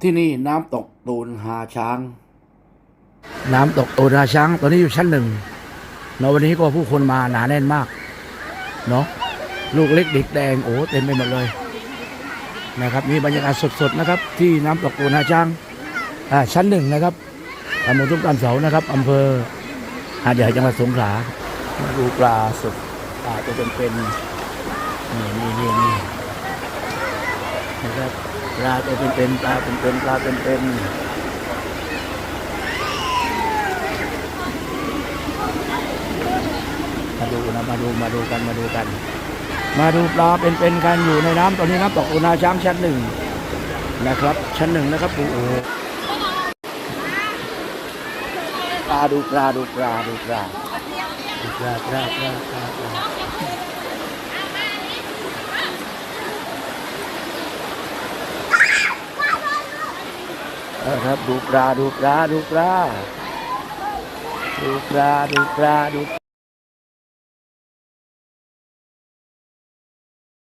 ที่นี่น้ำตกตูนหาช้าง น้ำตกตูนหาช้าง ตอนนี้อยู่ชั้นหนึ่งเนาะวันนี้ก็ผู้คนมาหนาแน่นมาก เนาะลูกเล็กเด็กแดงโอ้เต็มไปหมดเลยนะครับมีบรรยากาศสดๆนะครับ ที่น้ำตกตูนหาช้างอ่าชั้นหนึ่งนะครับตำบลทุ่งการเสานะครับอำเภอหาดใหญ่จังหวัดสงขลามาดูปลาสดปลาตัวเป็นๆนี่นี่นี่ นะครับปลาตัวเป็นๆปลาเป็นๆปลาเป็นๆมาดูนะมาดูมาดูกันมาดูกัน มาดูปลาเป็นๆกันอยู่ในน้ำตอนนี้น้ำตกอุณาช้างชั้นหนึ่งนะครับ ชั้นหนึ่งนะครับปูโอปลาดูปลาดูปลาดูปลาดูปลาปลาปลาปลา เออครับ ดูปลาดูปลาดูปลาดูปลาดูปลาดู